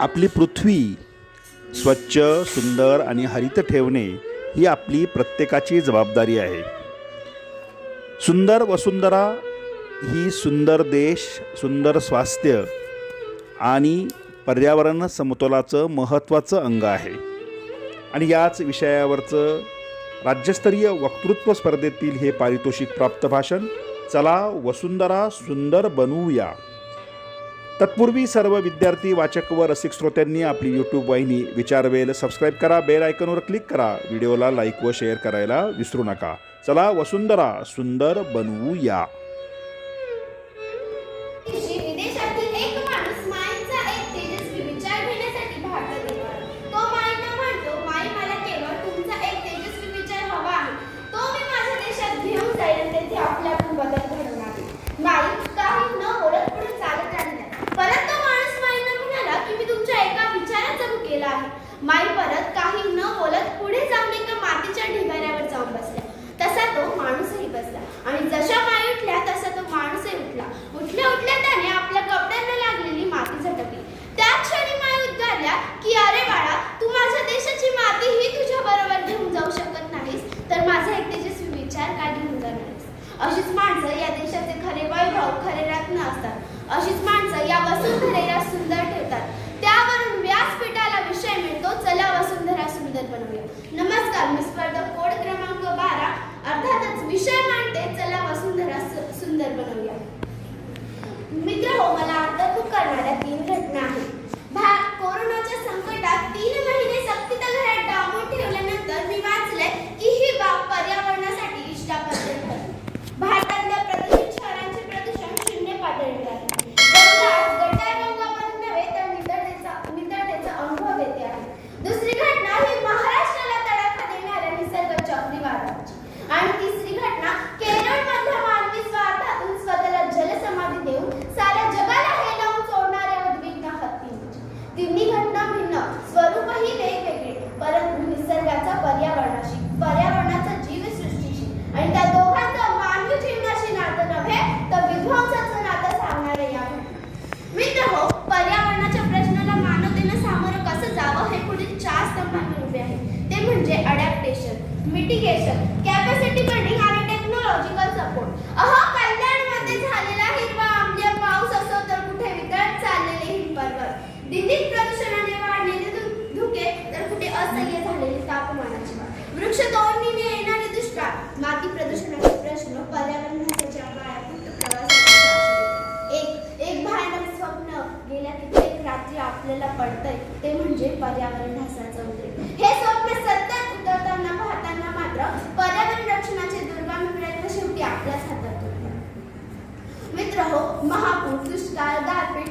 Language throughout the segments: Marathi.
आपली पृथ्वी स्वच्छ सुंदर आणि हरित ठेवणे ही आपली प्रत्येकाची जबाबदारी आहे. सुंदर वसुंधरा ही सुंदर देश सुंदर स्वास्थ्य आणि पर्यावरण समतोलाचं महत्त्वाचं अंग आहे. आणि याच विषयावरचं राज्यस्तरीय वक्तृत्व स्पर्धेतील हे पारितोषिक प्राप्त भाषण चला वसुंधरा सुंदर बनवूया. तत्पूर्वी सर्व विद्यार्थी वाचक व रसिक श्रोत्यांनी आपली यूट्यूब वाहिनी विचारवेल सबस्क्राईब करा बेल आयकनवर क्लिक करा. व्हिडिओला लाईक व शेअर करायला विसरू नका. चला वसुंधरा सुंदर बनवूया. litigation. ते म्हणजे पर्यावरण ढासाचा उद्रेक हे स्वप्न सतत उतरताना पाहताना मात्र पर्यावरण रक्षणाचे दुर्गम प्रयत्न शेवटी आपल्याच हातात मित्र हो महापूर दुष्काळ गारपीट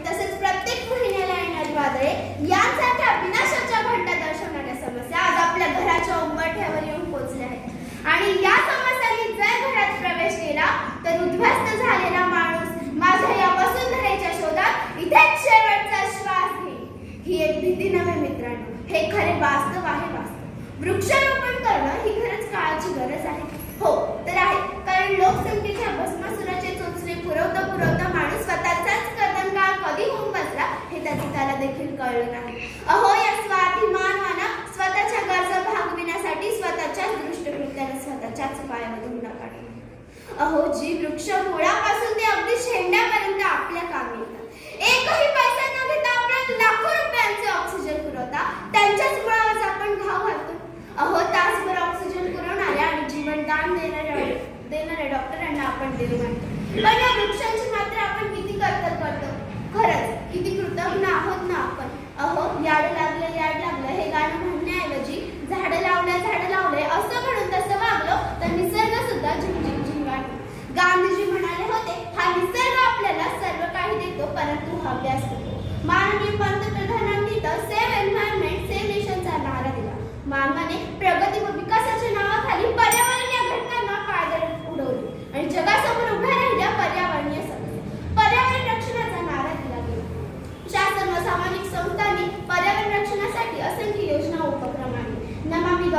वृक्षारोपण करणं ही खरंच काळाची गरज आहे. हो तर आहे. कारण लोकसंख्येच्या भस्मासुराचे चोचले पुरवता पुरवता माणूस स्वतःचाच कदम काळ कधी होऊन बसला हे त्याचं त्याला देखील कळलं नाही. अहो या स्वाभिमान माना स्वतःच्या गरजा भागविण्यासाठी स्वतःच्याच दृष्टकृत्याने स्वतःच्याच पायामधून अहो जी वृक्ष मुळापासून ते अगदी शेंड्यापर्यंत आपल्या कामी येतात. वेगवेगळी गांधीजी म्हणाले होते हा निसर्ग आपल्याला सर्व काही देतो परंतु हवे असतो. माननीय पंतप्रधानांनी सेव्ह एन्व्हायरमेंट सेव्ह नेशनचा नारा दिला. मामाने प्रगत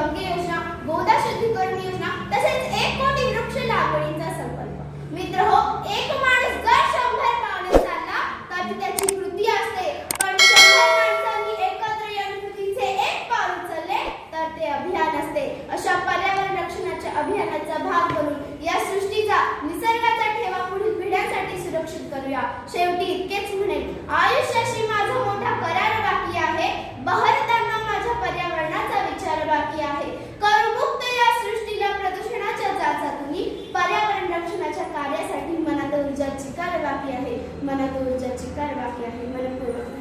गंगे योजना गोदा शुद्धीकरण योजना Tuhan itu menjanjikan bagi yang dimanapun.